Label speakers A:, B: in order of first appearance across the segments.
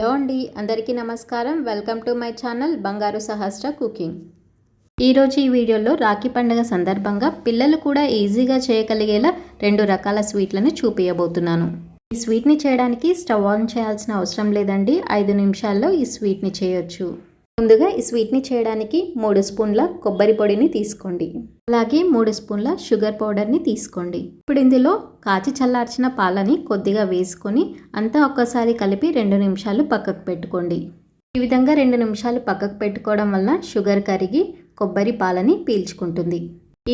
A: Hello అండి అందరికీ నమస్కారం. వెల్కమ్ టు మై ఛానల్ బంగారు సహస్ర కుకింగ్. ఈరోజు ఈ వీడియోలో రాఖీ పండుగ సందర్భంగా పిల్లలు కూడా ఈజీగా చేయగలిగేలా రెండు రకాల స్వీట్లను చూపించబోతున్నాను ఈ స్వీట్ని చేయడానికి స్టవ్ ఆన్ చేయాల్సిన అవసరం లేదండి. ఐదు నిమిషాల్లో ఈ స్వీట్ని చేయొచ్చు. ముందుగా ఈ స్వీట్ని చేయడానికి మూడు స్పూన్ల కొబ్బరి పొడిని తీసుకోండి. అలాగే మూడు స్పూన్ల షుగర్ పౌడర్ని తీసుకోండి. ఇప్పుడు ఇందులో కాచి చల్లార్చిన పాలని కొద్దిగా వేసుకొని అంతా ఒక్కసారి కలిపి రెండు నిమిషాలు పక్కకు పెట్టుకోండి. ఈ విధంగా రెండు నిమిషాలు పక్కకు పెట్టుకోవడం వల్ల షుగర్ కరిగి కొబ్బరి పాలని పీల్చుకుంటుంది.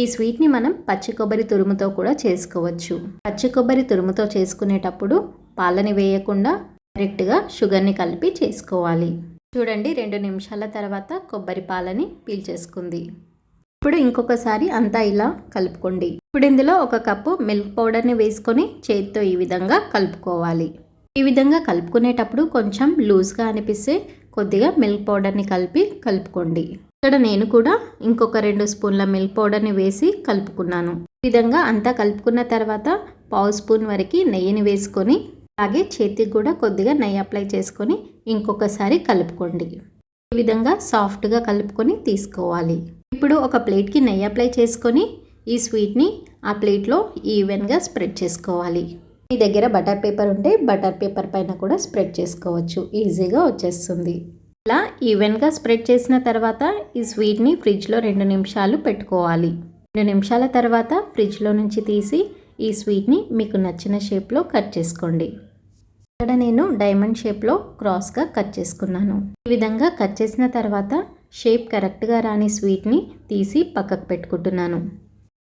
A: ఈ స్వీట్ని మనం పచ్చి కొబ్బరి తురుముతో కూడా చేసుకోవచ్చు. పచ్చి కొబ్బరి తురుముతో చేసుకునేటప్పుడు పాలని వేయకుండా డైరెక్ట్గా షుగర్ని కలిపి చేసుకోవాలి. చూడండి రెండు నిమిషాల తర్వాత కొబ్బరి పాలని పీల్చేసుకుంది. ఇప్పుడు ఇంకొకసారి అంతా ఇలా కలుపుకోండి. ఇప్పుడు ఇందులో ఒక కప్పు మిల్క్ పౌడర్ని వేసుకొని చేతితో ఈ విధంగా కలుపుకోవాలి. ఈ విధంగా కలుపుకునేటప్పుడు కొంచెం లూజ్గా అనిపిస్తే కొద్దిగా మిల్క్ పౌడర్ని కలిపి కలుపుకోండి. ఇక్కడ నేను కూడా ఇంకొక రెండు స్పూన్ల మిల్క్ పౌడర్ని వేసి కలుపుకున్నాను. ఈ విధంగా అంతా కలుపుకున్న తర్వాత పావు స్పూన్ వరకు నెయ్యిని వేసుకొని అలాగే చేతికి కూడా కొద్దిగా నెయ్యి అప్లై చేసుకొని ఇంకొకసారి కలుపుకోండి. ఈ విధంగా సాఫ్ట్గా కలుపుకొని తీసుకోవాలి. ఇప్పుడు ఒక ప్లేట్కి నెయ్యి అప్లై చేసుకొని ఈ స్వీట్ని ఆ ప్లేట్లో ఈవెన్గా స్ప్రెడ్ చేసుకోవాలి. మీ దగ్గర బటర్ పేపర్ ఉంటే బటర్ పేపర్ పైన కూడా స్ప్రెడ్ చేసుకోవచ్చు. ఈజీగా వచ్చేస్తుంది. ఇలా ఈవెన్గా స్ప్రెడ్ చేసిన తర్వాత ఈ స్వీట్ని ఫ్రిడ్జ్లో రెండు నిమిషాలు పెట్టుకోవాలి. రెండు నిమిషాల తర్వాత ఫ్రిడ్జ్లో నుంచి తీసి ఈ స్వీట్ని మీకు నచ్చిన షేప్లో కట్ చేసుకోండి. ఇక్కడ నేను డైమండ్ షేప్లో క్రాస్గా కట్ చేసుకున్నాను. ఈ విధంగా కట్ చేసిన తర్వాత షేప్ కరెక్ట్గా రాని స్వీట్ని తీసి పక్కకు పెట్టుకుంటున్నాను.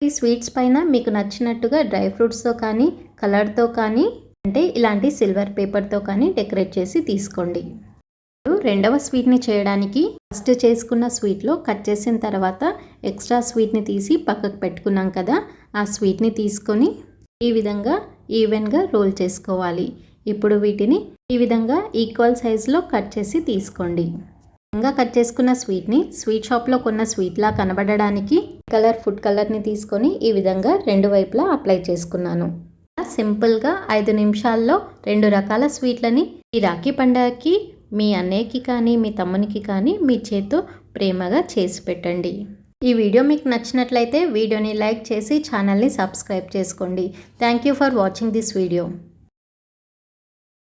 A: ఈ స్వీట్స్ పైన మీకు నచ్చినట్టుగా డ్రై ఫ్రూట్స్తో కానీ కలర్తో కానీ అంటే ఇలాంటి సిల్వర్ పేపర్తో కానీ డెకరేట్ చేసి తీసుకోండి. రెండవ స్వీట్ని చేయడానికి ఫస్ట్ చేసుకున్న స్వీట్లో కట్ చేసిన తర్వాత ఎక్స్ట్రా స్వీట్ని తీసి పక్కకు పెట్టుకున్నాం కదా ఆ స్వీట్ని తీసుకొని ఈ విధంగా ఈవెన్గా రోల్ చేసుకోవాలి. ఇప్పుడు వీటిని ఈ విధంగా ఈక్వల్ సైజులో కట్ చేసి తీసుకోండి. ఇంకా కట్ చేసుకున్న స్వీట్ని స్వీట్ షాప్లో కొన్న స్వీట్లా కనబడడానికి కలర్ ఫుడ్ కలర్ని తీసుకొని ఈ విధంగా రెండు వైపులా అప్లై చేసుకున్నాను. సింపుల్గా ఐదు నిమిషాల్లో రెండు రకాల స్వీట్లని ఈ రాఖీ పండగకి మీ అన్నయ్యకి కానీ మీ తమ్మునికి కానీ మీ చేత్తో ప్రేమగా చేసి పెట్టండి. ఈ వీడియో మీకు నచ్చినట్లయితే వీడియోని లైక్ చేసి ఛానల్ని సబ్స్క్రైబ్ చేసుకోండి. Thank you for watching this video